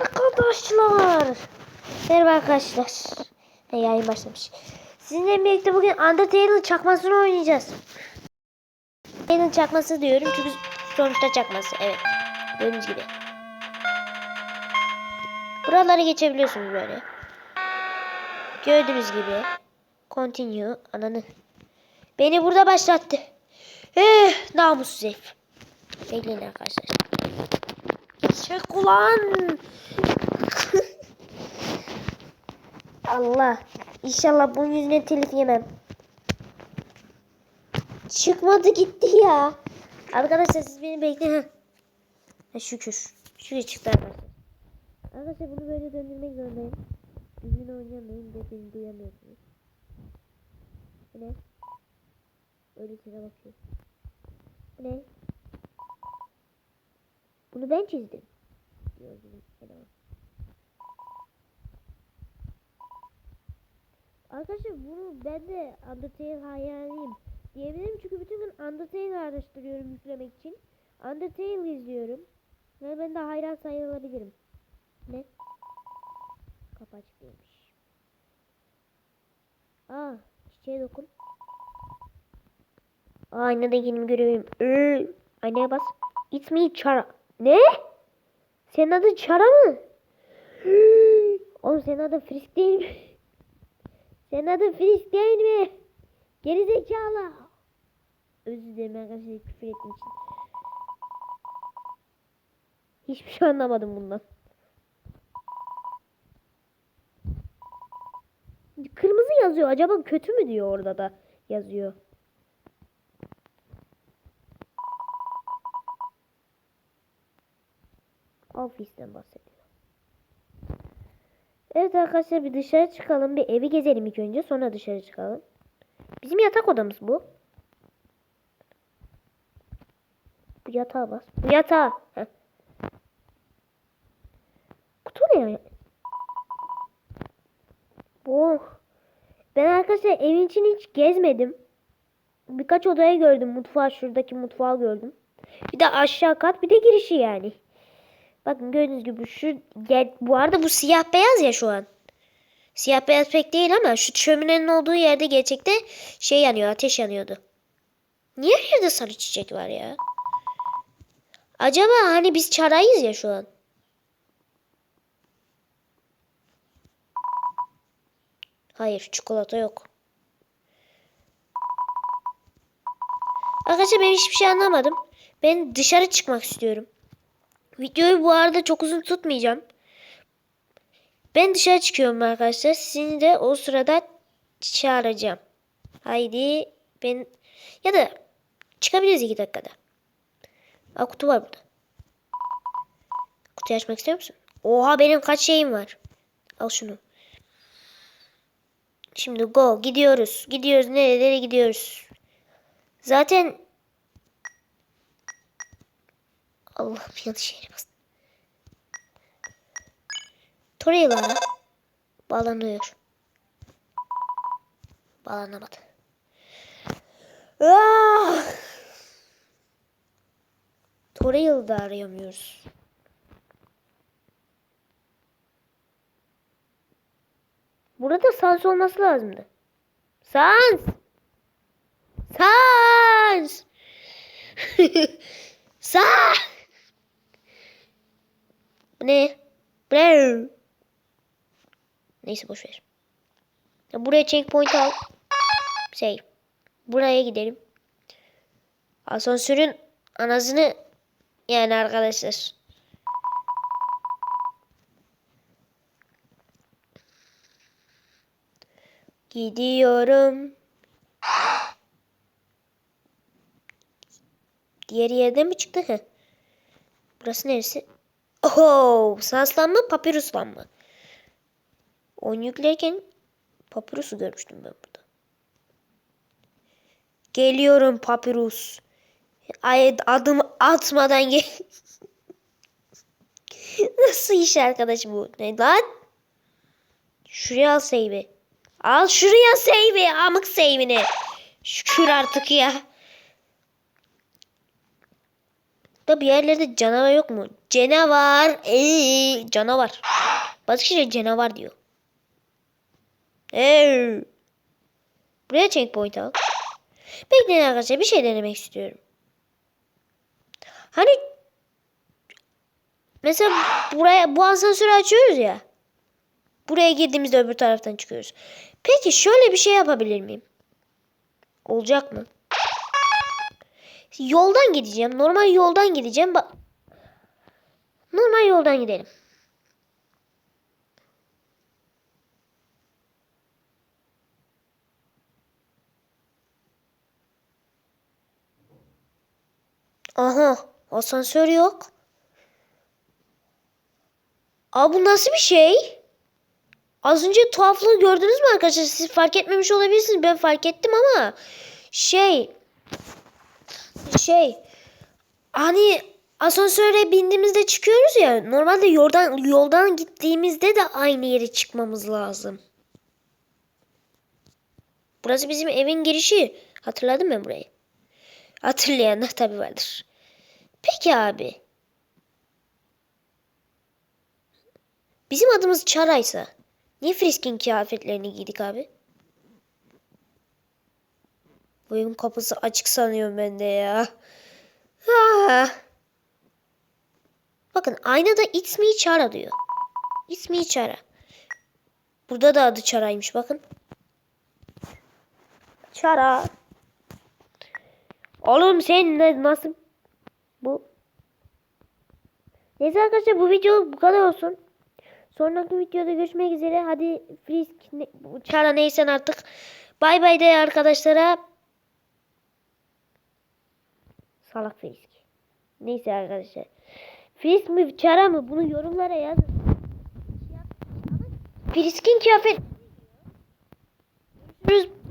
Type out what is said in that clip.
Arkadaşlar. Merhaba arkadaşlar. Ha, yayın başlamış. Sizinle birlikte bugün Undertale'ın çakmasını oynayacağız. Undertale'ın çakması diyorum çünkü sonuçta çakması. Evet. Gördüğünüz gibi. Buraları geçebiliyorsunuz böyle. Gördüğünüz gibi. Continue. Ananı. Beni burada başlattı. Eh, namussuz herif. Bekleyin arkadaşlar. Çek ulan. Allah. İnşallah bunun yüzüne telif yemem. Çıkmadı gitti ya. Arkadaşlar siz beni bekleyin. Ha, şükür. Şükür çıktı arkadaşlar. Arkadaşlar bunu böyle döndürmek zorundayım. Düzgün oynayamıyorum ve beni duyamıyorsunuz. Bu ne? Öylesine bakıyor. Bu ne? Bunu ben çizdim. Gördüğünüz gibi. Arkadaşlar bunu ben de Undertale hayaliyim diyebilirim çünkü bütün gün Undertale araştırıyorum yüklemek için. Undertale izliyorum. Ve ben de hayran sayılabilirim. Ne? Kapı açık değilmiş. Aa, çiçeğe dokun. Aa, aynada kendimi görüyorum. Ee, aynaya bas. It's me Chara. Ne? Senin adın Chara mı? Oğlum senin adın Frisk değil mi? Senin adın Frisk değil mi? Geri zekalı. Özür dilerim arkadaşlar küfür ettiğim için. Hiçbir şey anlamadım bundan. Kırmızı yazıyor. Acaba kötü mü diyor orada da yazıyor. Ofisten bahsediyor. Evet arkadaşlar bir dışarı çıkalım. Bir evi gezelim ilk önce. Sonra dışarı çıkalım. Bizim yatak odamız bu. Bu yatağa bas. Bu yatağa. Kutu ne? Bu. Ben arkadaşlar evin içini hiç gezmedim. Birkaç odayı gördüm. Mutfağı şuradaki mutfağı gördüm. Bir de aşağı kat bir de girişi yani. Bakın gördüğünüz gibi şu bu arada bu siyah beyaz ya şu an. Siyah beyaz pek değil ama şu şöminenin olduğu yerde gerçekte şey yanıyor ateş yanıyordu. Niye her yerde sarı çiçek var ya? Acaba hani biz çarayız ya şu an. Hayır çikolata yok. Arkadaşlar ben hiçbir şey anlamadım. Ben dışarı çıkmak istiyorum. Videoyu bu arada çok uzun tutmayacağım. Ben dışarı çıkıyorum arkadaşlar. Sizin de o sırada çağıracağım. Haydi ben ya da çıkabiliriz iki dakikada. Aa, kutu var burada. Kutuyu açmak istiyor musun? Oha benim kaç şeyim var. Al şunu. Şimdi go gidiyoruz. Gidiyoruz nerelere gidiyoruz. Zaten Allah'ım yanlış yere bastım. Torreira bağlanıyor. Bağlanamadı. Ah! Da arayamıyoruz. Burada sans olması lazımdı. Sans! Sans! Sans! Bu ne? Bu ne? Neyse boş ver. Ya buraya checkpoint al. Şey. Buraya gidelim. Asansörün anasını yani arkadaşlar. Gidiyorum. Diğer yerden mi çıktı? Burası neresi? Oho, sanslanma, papiruslanma. Oyun yüklerken papirusu görmüştüm ben burada. Geliyorum papirus. Ay adım atmadan gel. Nasıl iş arkadaş bu? Ne lan? Şuraya al seybi. Al şuraya seybi. Amık seybini. Şükür artık ya. Da bir yerlerde canavar yok mu? Canavar. Ee, canavar. Bazı kişiler canavar diyor. Ee. Buraya checkpoint al. Bekleyin arkadaşlar bir şey denemek istiyorum. Hani mesela buraya bu asansörü açıyoruz ya. Buraya girdiğimizde öbür taraftan çıkıyoruz. Peki şöyle bir şey yapabilir miyim? Olacak mı? Yoldan gideceğim. Normal yoldan gideceğim. Bak. Normal yoldan gidelim. Aha, asansör yok. Aa bu nasıl bir şey? Az önce tuhaflığı gördünüz mü arkadaşlar? Siz fark etmemiş olabilirsiniz. Ben fark ettim ama şey şey hani asansöre bindiğimizde çıkıyoruz ya normalde yoldan yoldan gittiğimizde de aynı yere çıkmamız lazım. Burası bizim evin girişi. Hatırladın mı burayı? Hatırlayanlar tabii vardır. Peki abi. Bizim adımız Çaraysa niye Frisk'in kıyafetlerini giydik abi? Bu kapısı açık sanıyorum ben de ya. Ah. Bakın aynada It's me Chara diyor. It's me Chara. Burada da adı Chara'ymış bakın. Chara. Oğlum sen ne, nasıl bu? Neyse arkadaşlar bu video bu kadar olsun. Sonraki videoda görüşmek üzere. Hadi Frisk ne, bu Çara neysen artık. Bay bay de arkadaşlara. Salak Fisk. Neyse arkadaşlar. Fisk mi Çara mı? Bunu yorumlara yazın. Fisk'in kıyafet. Görüşürüz.